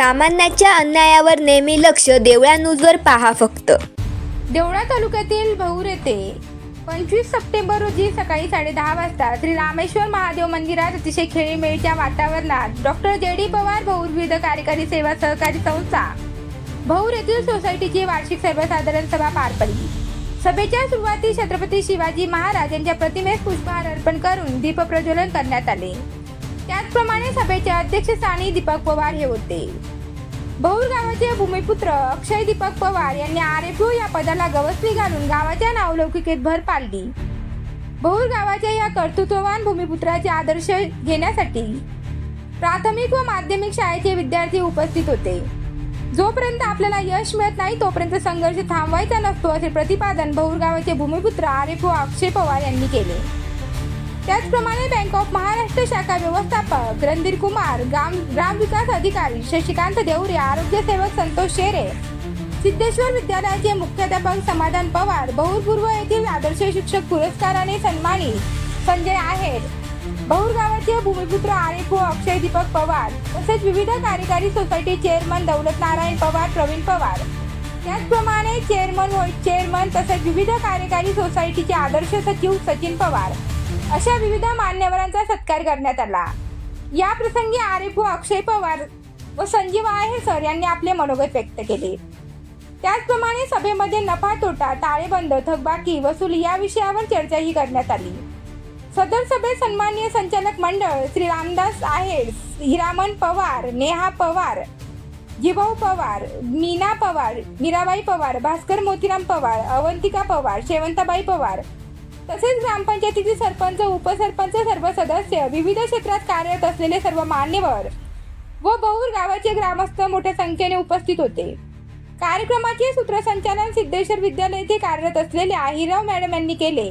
सामान्याच्या अन्यायावर नेहमी लक्ष देवळा न्यूजवर पहा फक्त. देवळा तालुक्यातील भौर येथे पंचवीस सप्टेंबर रोजी सकाळी साडेदहा वाजता श्री रामेश्वर महादेव मंदिरात अतिशय खेळीमेळीच्या वातावरणात डॉक्टर जे डी पवार भौर विविध कार्यकारी सेवा सहकारी संस्था भौर येथील सोसायटीची वार्षिक सर्वसाधारण सभा पार पडली. सभेच्या सुरुवाती छत्रपती शिवाजी महाराज यांच्या प्रतिमेस पुष्पहार अर्पण करून दीपप्रज्वलन करण्यात आले. त्याचप्रमाणे सभेच्या अध्यक्षस्थानी दीपक पवार हे होते. बहुर गावाचे भूमिपुत्र अक्षय दीपक पवार यांनी आर एफ या पदाला गवसणी घालून गावाच्या नावलौकिकेत भर पाडली. बहुर गावाच्या या कर्तृत्ववान भूमिपुत्राचे आदर्श घेण्यासाठी प्राथमिक व माध्यमिक शाळेचे विद्यार्थी उपस्थित होते. जोपर्यंत आपल्याला यश मिळत नाही तोपर्यंत संघर्ष थांबवायचा नसतो असे प्रतिपादन बहुर गावाचे भूमिपुत्र आर एफ अक्षय पवार यांनी केले. त्याचप्रमाणे बँक ऑफ महाराष्ट्र शाखा व्यवस्थापक रणधीर कुमार ग्राम ग्रामविकास अधिकारी शशिकांत देवरे आरोग्य सेवक संतोष शेरे सिद्धेश्वर विद्यालयाचे मुख्याध्यापक समाधान पवार बहुपूर्व येथील आदर्श शिक्षक पुरस्काराने सन्मानित संजय आहेर बहुर गावाचे भूमिपुत्र आरिफ अक्षय दीपक पवार तसेच विविध कार्यकारी सोसायटी चेअरमन दौलत नारायण पवार प्रवीण पवार. त्याचप्रमाणे चेअरमन व चेअरमन तसेच विविध कार्यकारी सोसायटीचे आदर्श सचिव सचिन पवार अशा विविध मान्यवरांचा सत्कार करण्यात आला. या प्रसंगी आरिफ व अक्षय पवार व संजीव आहे सर यांनी आपले मनोगत व्यक्त केले. त्याचप्रमाणे सभेमध्ये नफा तोटा ताळेबंद थकबाकी वसुली या विषयावर चर्चाही करण्यात आली. सदर सभेत सन्माननीय संचालक मंडळ श्री रामदास आहेर हिरामन पवार नेहा पवार जिभाऊ पवार मीना पवार मीराबाई पवार भास्कर मोतीराम पवार अवंतिका पवार शेवंताबाई पवार तसेच ग्रामपंचायतीचे सरपंच उपसरपंच सर्व सदस्य विविध क्षेत्रात कार्यरत असलेले सर्व मान्यवर व बहुर गावाचे ग्रामस्थ मोठ्या संख्येने उपस्थित होते. कार्यक्रमाचे सूत्रसंचालन सिद्धेश्वर विद्यालय येथे कार्यरत असलेले आहिराव मॅडम यांनी केले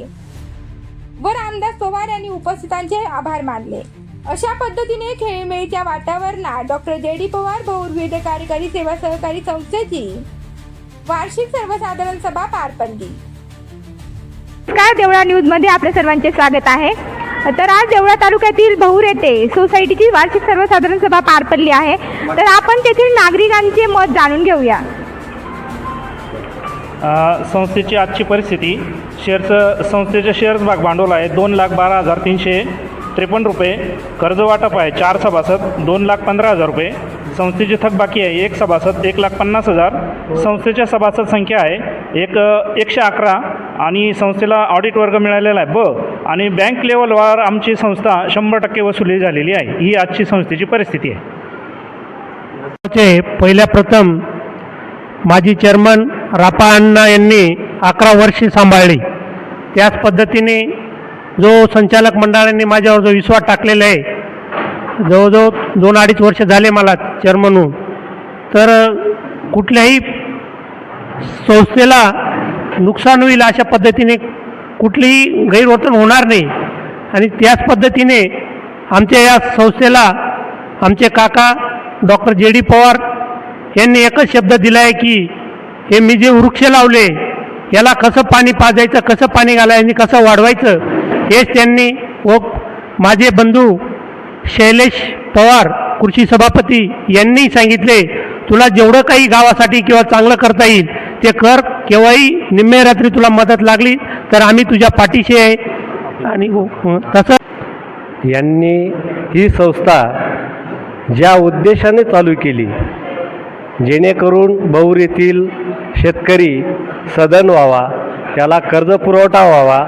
व रामदास पवार यांनी उपस्थितांचे आभार मानले. अशा पद्धतीने खेळीमेळीच्या वातावरणात डॉक्टर जे डी पवार बहुर्विध कार्यकारी सेवा सहकारी संस्थेची वार्षिक सर्वसाधारण सभा पार पडली. काय देवळा न्यूजमध्ये आपल्या सर्वांचे स्वागत आहे. तर आज देवळा तालुक्यातील बहुर येथे सोसायटीची वार्षिक सर्वसाधारण सभा पार पडली आहे. तर आपण तेथील नागरिकांचे मत जाणून घेऊया. संस्थेची आजची परिस्थिती शेअरचं संस्थेचे शेअर्स भाग भांडवल आहे दोन लाख बारा हजार तीनशे त्रेपन्न रुपये. कर्ज वाटप आहे चार सभासद दोन लाख पंधरा हजार रुपये. संस्थेची थकबाकी आहे एक सभासद एक लाख पन्नास हजार. संस्थेच्या सभासद संख्या आहे एक एकशे अकरा. आणि संस्थेला ऑडिट वर्ग मिळालेला आहे. ब आणि बँक लेवलवर आमची संस्था शंभर टक्के वसुली झालेली आहे. ही आजची संस्थेची परिस्थिती आहे. पहिल्या प्रथम माजी चेअरमन रापा अण्णा यांनी अकरा वर्षे सांभाळली. त्याच पद्धतीने जो संचालक मंडळाने माझ्यावर जो विश्वास टाकलेला आहे जवळजवळ दोन अडीच वर्ष झाले मला चेअरमन होऊन. तर कुठल्याही संस्थेला नुकसान होईल अशा पद्धतीने कुठलीही गैरवर्तन होणार नाही. आणि त्याच पद्धतीने आमच्या या संस्थेला आमचे काका डॉक्टर जे डी पवार यांनी एकच शब्द दिला आहे की हे मी जे वृक्ष लावले याला कसं पाणी पाजायचं कसं पाणी घालायचं आणि कसं वाढवायचं? हेच त्यांनी व माझे बंधू शैलेश पवार कृषी सभापती यांनी सांगितले तुला जेवढं काही गावासाठी किंवा चांगलं करता येईल ते कर. केव्हाही निम्मे रात्री तुला मदत लागली तर आम्ही तुझ्या पाठीशी आहे. आणि हो, हो, तसं. यांनी ही संस्था ज्या उद्देशाने चालू केली जेणेकरून बौर येथील शेतकरी सदन व्हावा त्याला कर्ज पुरवठा व्हावा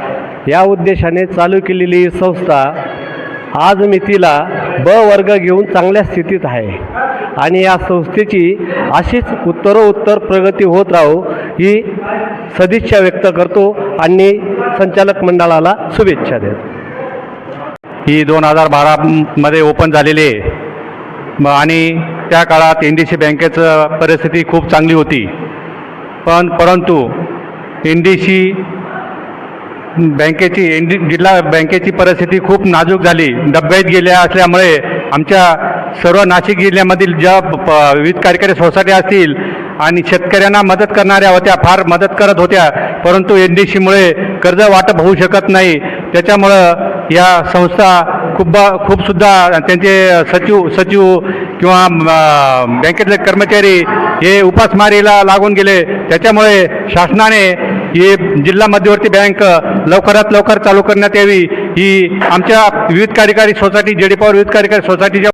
या उद्देशाने चालू केलेली ही संस्था आज मी तिला ब वर्ग घेऊन चांगल्या स्थितीत आहे. आणि या संस्थेची अशीच उत्तरोत्तर प्रगती होत राहो ही सदिच्छा व्यक्त करतो आणि संचालक मंडळाला शुभेच्छा देतो. ही दोन हजार बारामध्ये ओपन झालेली आहे. आणि त्या काळात एन डी सी बँकेचं परिस्थिती खूप चांगली होती. पण परंतु एन डी सी बँकेची एन डी जिल्हा बँकेची परिस्थिती खूप नाजूक झाली. डब्यात गेल्या असल्यामुळे आमच्या सर्व नाशिक जिल्ह्यामधील ज्या प- विविध कार्यकारी सोसायटी असतील आणि शेतकऱ्यांना मदत करणाऱ्या होत्या फार मदत करत होत्या परंतु एन डी सीमुळे कर्ज वाटप होऊ शकत नाही. त्याच्यामुळं या संस्था खूप खूप सुद्धा त्यांचे सचिव सचिव किंवा बँकेतले कर्मचारी हे उपासमारीला लागून गेले. त्याच्यामुळे शासनाने हे जिल्हा मध्यवर्ती बँक लवकरात लवकर चालू करण्यात यावी. ही आमच्या विविध कार्यकारी सोसायटी जे डी पॉवर विविध कार्यकारी सोसायटीच्या